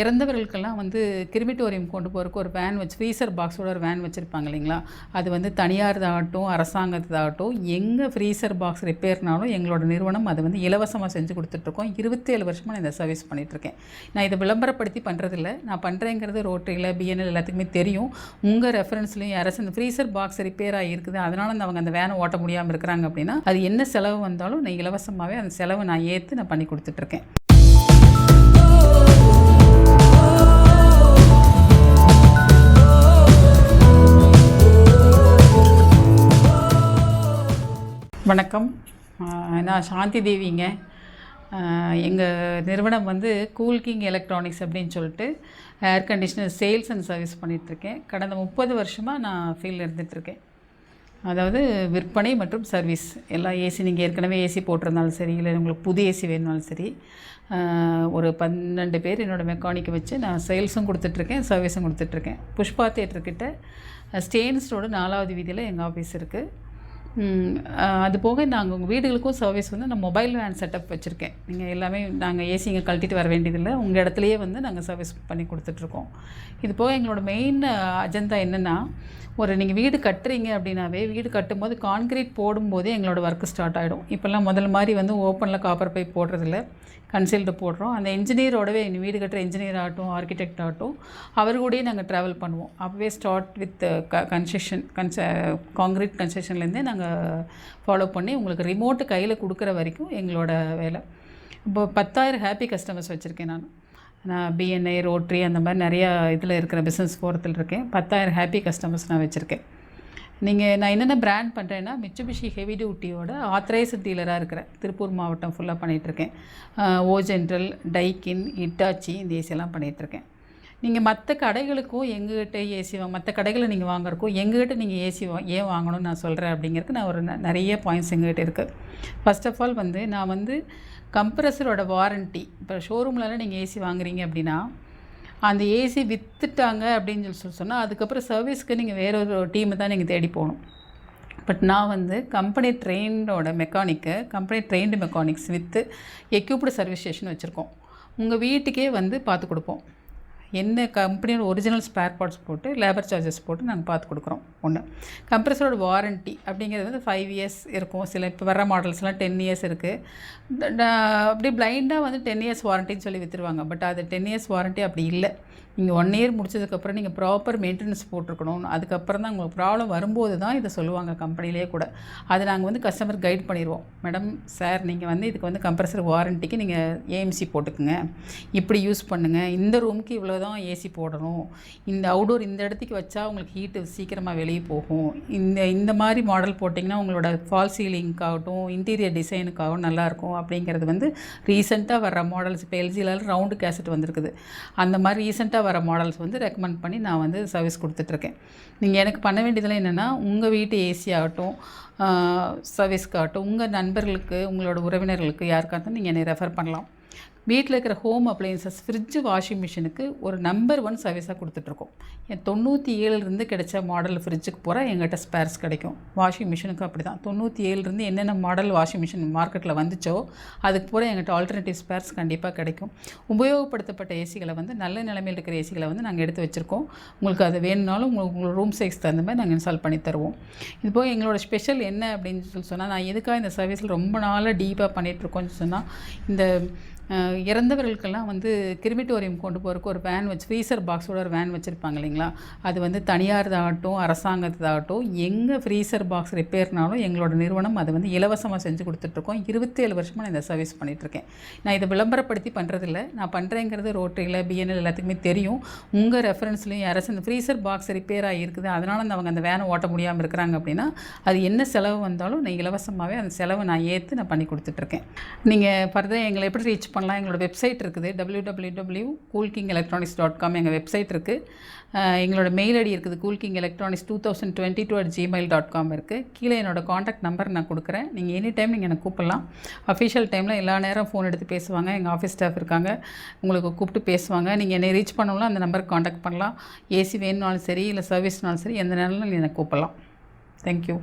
இறந்தவர்களுக்கெல்லாம் வந்து கிரிமிட்டோரியம் கொண்டு போகிறதுக்கு ஒரு வேன் வச்சு ஃப்ரீசர் பாக்ஸோட ஒரு வேன் வச்சுருப்பாங்க இல்லைங்களா? அது வந்து தனியார்தாகட்டும் அரசாங்கத்தாகட்டும் எங்கே ஃப்ரீசர் பாக்ஸ் ரிப்பேர்னாலும் எங்களோட நிறுவனம் அதை வந்து இலவசமாக செஞ்சு கொடுத்துட்ருக்கோம். இருபத்தேழு வருஷமாக நான் இந்த சர்வீஸ் பண்ணிகிட்ருக்கேன் நான் இதை விளம்பரப்படுத்தி பண்ணுறதில்ல நான் பண்ணுறேங்கிறது ரோட்டரியில் பிஎன்எல் எல்லாத்துக்குமே தெரியும். உங்கள் ரெஃபரன்ஸ்லையும் யாராச்சும் இந்த ஃப்ரீசர் பாக்ஸ் ரிப்பேர் ஆகிருக்குது அதனால் அந்த அவங்க அந்த வேனை ஓட்ட முடியாமல் இருக்கிறாங்க அப்படின்னா அது என்ன செலவு வந்தாலும் நான் இலவசமாகவே அந்த செலவை நான் ஏற்று நான் பண்ணி கொடுத்துட்ருக்கேன். வணக்கம். நான் சாந்தி தேவிங்க. எங்கள் நிறுவனம் வந்து கூல்கிங் எலக்ட்ரானிக்ஸ் அப்படின்னு சொல்லிட்டு air conditioner sales and service பண்ணிகிட்ருக்கேன் கடந்த முப்பது வருஷமாக நான் ஃபீல்டில் இருந்துகிட்ருக்கேன் அதாவது விற்பனை மற்றும் சர்வீஸ். எல்லா ஏசி நீங்கள் ஏற்கனவே ஏசி போட்டிருந்தாலும் சரி இல்லை உங்களுக்கு புது ஏசி வேணுனாலும் சரி ஒரு பன்னெண்டு பேர் என்னோடய மெக்கானிக்கை வச்சு நான் சேல்ஸும் கொடுத்துட்ருக்கேன் சர்வீஸும் கொடுத்துட்ருக்கேன் புஷ்பா தேட்டர்கிட்ட ஸ்டேன்ஸ் நாலாவது வீதியில் எங்கள் ஆஃபீஸ் இருக்குது அது போக நாங்கள் உங்கள் வீடுகளுக்கும் சர்வீஸ் வந்து நான் மொபைல் வேன் செட்டப் வச்சுருக்கேன். நீங்கள் எல்லாமே நாங்கள் ஏசிங்க கழட்டிட்டு வர வேண்டியதில்லை. உங்கள் இடத்துலையே வந்து நாங்கள் சர்வீஸ் பண்ணி கொடுத்துட்ருக்கோம். இது போக எங்களோட மெயின் அஜெண்டா என்னென்னா ஒரு நீங்கள் வீடு கட்டுறீங்க அப்படின்னாவே வீடு கட்டும்போது கான்கிரீட் போடும்போதே எங்களோட ஒர்க்கு ஸ்டார்ட் ஆகிடும் இப்போல்லாம் முதல் மாதிரி வந்து ஓப்பனில் காப்பர் பைப் போடுறதில்ல. கன்சீல்டு போடுறோம். அந்த இன்ஜினியரோடவே வீடு கட்டுற இன்ஜினியர் ஆகட்டும் ஆர்கிடெக்ட் ஆகட்டும் அவர் கூடயே நாங்கள் ட்ராவல் பண்ணுவோம். அப்போவே ஸ்டார்ட் வித் க கன்செஷன் கன்ச காங்கிரீட் கன்ஸ்ட்ரக்ஷன்லேருந்தே நாங்கள் ஃபாலோ பண்ணி உங்களுக்கு ரிமோட்டு கையில் கொடுக்குற வரைக்கும் எங்களோட வேலை. இப்போ பத்தாயிரம் ஹாப்பி கஸ்டமர்ஸ் வச்சுருக்கேன் நான். நான் பிஎன்ஐ ரோட்ரி அந்த மாதிரி நிறையா இதில் இருக்கிற பிஸ்னஸ் போகிறதில் இருக்கேன். பத்தாயிரம் ஹாப்பி கஸ்டமர்ஸ் நான் வச்சுருக்கேன். நீங்கள் நான் என்னென்ன பிராண்ட் பண்ணுறேன்னா மிச்சுபிஷி ஹெவி டியூட்டியோட ஆத்தரைஸ்டு டீலராக இருக்கிறேன் திருப்பூர் மாவட்டம் ஃபுல்லாக பண்ணிகிட்ருக்கேன் ஓஜென்ட்ரல் டைக்கின் இட்டாச்சி இந்த ஏசியெல்லாம் பண்ணிகிட்ருக்கேன் நீங்கள் மற்ற கடைகளுக்கும் எங்ககிட்ட ஏசி வாங்க மற்ற கடைகளை நீங்கள் வாங்குறக்கும் எங்ககிட்ட நீங்கள் ஏசி வா ஏன் வாங்கணும்னு நான் சொல்கிறேன் அப்படிங்கிறதுக்கு நான் ஒரு ந- நிறைய பாயிண்ட்ஸ் எங்ககிட்ட இருக்குது ஃபர்ஸ்ட் ஆஃப் ஆல் வந்து நான் வந்து கம்ப்ரஸரோட வாரண்ட்டி இப்போ ஷோரூம்லலாம் நீங்கள் ஏசி வாங்குறீங்க அப்படின்னா அந்த ஏசி விற்றுட்டாங்க அப்படின்னு சொல்லி சொல்லி சொன்னால் அதுக்கப்புறம் சர்வீஸ்க்கு நீங்கள் வேற ஒரு டீமை தான் நீங்கள் தேடி போகணும். பட் நான் வந்து company ட்ரெயினோட mechanic company trained mechanics with equipped service station வச்சுருக்கோம். உங்கள் வீட்டுக்கே வந்து பார்த்து கொடுப்போம். என்ன கம்பெனியோட ஒரிஜினல் ஸ்பேர் பார்ட்ஸ் போட்டு லேபர் சார்ஜஸ் போட்டு நாங்கள் பார்த்து கொடுக்குறோம். ஒன்று கம்ப்ரஸரோட வாரண்ட்டி அப்படிங்கிறது வந்து ஃபைவ் இயர்ஸ் இருக்கும். சில இப்போ வர மாடல்ஸ்லாம் டென் இயர்ஸ் இருக்குது அப்படி பிளைண்டாக வந்து டென் இயர்ஸ் வாரண்ட்டின்னு சொல்லி விற்றுருவாங்க பட் அது டென் இயர்ஸ் வாரண்ட்டி அப்படி இல்லை. நீங்கள் ஒன் இயர் முடிச்சதுக்கப்புறம் நீங்கள் ப்ராப்பர் மெயின்டெனன்ஸ் போட்டிருக்கணும். அதுக்கப்புறம் தான் உங்களுக்கு ப்ராப்ளம் வரும்போது தான் இதை சொல்லுவாங்க கம்பெனிலே கூட. அது நாங்கள் வந்து கஸ்டமர் கைட் பண்ணிடுவோம் மேடம் சார் நீங்கள் வந்து இதுக்கு வந்து கம்ப்ரஸர் வாரண்ட்டிக்கு நீங்கள் ஏஎம்சி போட்டுக்குங்க. இப்படி யூஸ் பண்ணுங்கள் இந்த ரூமுக்கு இவ்வளோ தான் ஏசி போடணும். இந்த அவுடோர் இந்த இடத்துக்கு வச்சா உங்களுக்கு ஹீட்டு சீக்கிரமாக வெளியே போகும். இந்த இந்த மாதிரி மாடல் போட்டிங்கன்னா உங்களோட ஃபால் சீலிங்க்காகட்டும் இன்டீரியர் டிசைனுக்காகவும் நல்லாயிருக்கும் அப்படிங்கிறது வந்து ரீசெண்டாக வர மாடல்ஸ் இப்போ எல்ஜியில் ரவுண்டு கேசட் வந்திருக்குது. அந்த மாதிரி ரீசெண்டாக வர மாடல்ஸ் வந்து ரெக்கமெண்ட் பண்ணி நான் வந்து சர்வீஸ் கொடுத்துட்ருக்கேன். நீங்கள் எனக்கு பண்ண வேண்டியதெல்லாம் என்னென்னா உங்கள் வீட்டு ஏசி ஆகட்டும் சர்வீஸ்க்காகட்டும் உங்கள் நண்பர்களுக்கு உங்களோட உறவினர்களுக்கு யாருக்காக நீங்கள் என்னை ரெஃபர் பண்ணலாம். வீட்டில் இருக்கிற ஹோம் அப்ளையன்சஸ் ஃப்ரிட்ஜு வாஷிங் மிஷினுக்கு ஒரு நம்பர் ஒன் சர்வீஸாக கொடுத்துட்ருக்கோம். என் தொண்ணூற்றி ஏழுலேருந்து கிடைச்ச மாடல் ஃப்ரிட்ஜுக்கு பூரா எங்கிட்ட ஸ்பேர்ஸ் கிடைக்கும். வாஷிங் மிஷினுக்கு அப்படி தான் தொண்ணூற்றி ஏழுலேருந்து என்னென்ன மாடல் வாஷிங் மிஷின் மார்க்கெட்டில் வந்துச்சோ அதுக்கு போகிற எங்கிட்ட ஆல்டர்னேட்டிவ் ஸ்பேர்ஸ் கண்டிப்பாக கிடைக்கும். உபயோகப்படுத்தப்பட்ட ஏசிகளை வந்து நல்ல நிலைமையில் இருக்கிற ஏசிகளை வந்து நாங்கள் எடுத்து வச்சுருக்கோம். உங்களுக்கு அது வேணும்னாலும் உங்களுக்கு உங்களோட ரூம் சைஸ் தகுந்த மாதிரி நாங்கள் இன்ஸ்டால் பண்ணி தருவோம். இது எங்களோட ஸ்பெஷல் என்ன அப்படின்னு சொல்லி சொன்னால் நான் எதுக்காக இந்த சர்வீஸில் ரொம்ப நாளாக டீப்பாக பண்ணிகிட்ருக்கோம்னு சொன்னால் இந்த இறந்தவர்களுக்கெல்லாம் வந்து கிரிமிட்டோரியம் கொண்டு போகிறக்கு ஒரு வேன் வச்சு ஃப்ரீசர் பாக்ஸோட ஒரு வேன் வச்சுருப்பாங்க இல்லைங்களா? அது வந்து தனியார்தாகட்டும் அரசாங்கத்தாகட்டும் எங்கே ஃப்ரீசர் பாக்ஸ் ரிப்பேர்னாலும் எங்களோட நிறுவனம் அதை வந்து இலவசமாக செஞ்சு கொடுத்துட்ருக்கோம். இருபத்தேழு வருஷமாக நான் இந்த சர்வீஸ் பண்ணிகிட்ருக்கேன் நான் இதை விளம்பரப்படுத்தி பண்ணுறதில்ல நான் பண்ணுறேங்கிறது ரோட்டரியில் பிஎன்எல் எல்லாத்துக்குமே தெரியும். உங்கள் ரெஃபரன்ஸ்லையும் யாராச்சும் இந்த ஃப்ரீசர் பாக்ஸ் ரிப்பேர் ஆகிருக்குது அதனால் அந்த அவங்க அந்த வேனை ஓட்ட முடியாமல் இருக்கிறாங்க அப்படின்னா அது என்ன செலவு வந்தாலும் நான் இலவசமாகவே அந்த செலவை நான் ஏற்று நான் பண்ணி கொடுத்துட்ருக்கேன். நீங்கள் ஃபர்தர் எங்களை எப்படி ரீச் பண்ண பண்ணலாம். எங்களோட வெப்சைட் இருக்குது. W W W Coolking electronics dot com எங்கள் வெப்சைட் இருக்குது எங்களோட மெயில் ஐடி இருக்குது. Coolking electronics two thousand twenty two at Gmail dot com இருக்குது கீழே என்னோட காண்டாக்ட் நம்பர் நான் கொடுக்குறேன். நீங்கள் எனி டைம் நீங்கள் எனக்கு கூப்பிடலாம். அஃபிஷியல் டைமில் எல்லா நேரம் ஃபோன் எடுத்து பேசுவாங்க. எங்கள் ஆஃபீஸ் ஸ்டாஃப் இருக்காங்க. உங்களுக்கு கூப்பிட்டு பேசுவாங்க. நீங்கள் என்னை ரீச் பண்ணணும்னா அந்த நம்பருக்கு காண்டாக்ட் பண்ணலாம். ஏசி வேணுனாலும் சரி இல்லை சர்வீஸ்னாலும் சரி எந்த நேரம்னாலும் எனக்கு கூப்பிடலாம். தேங்க்யூ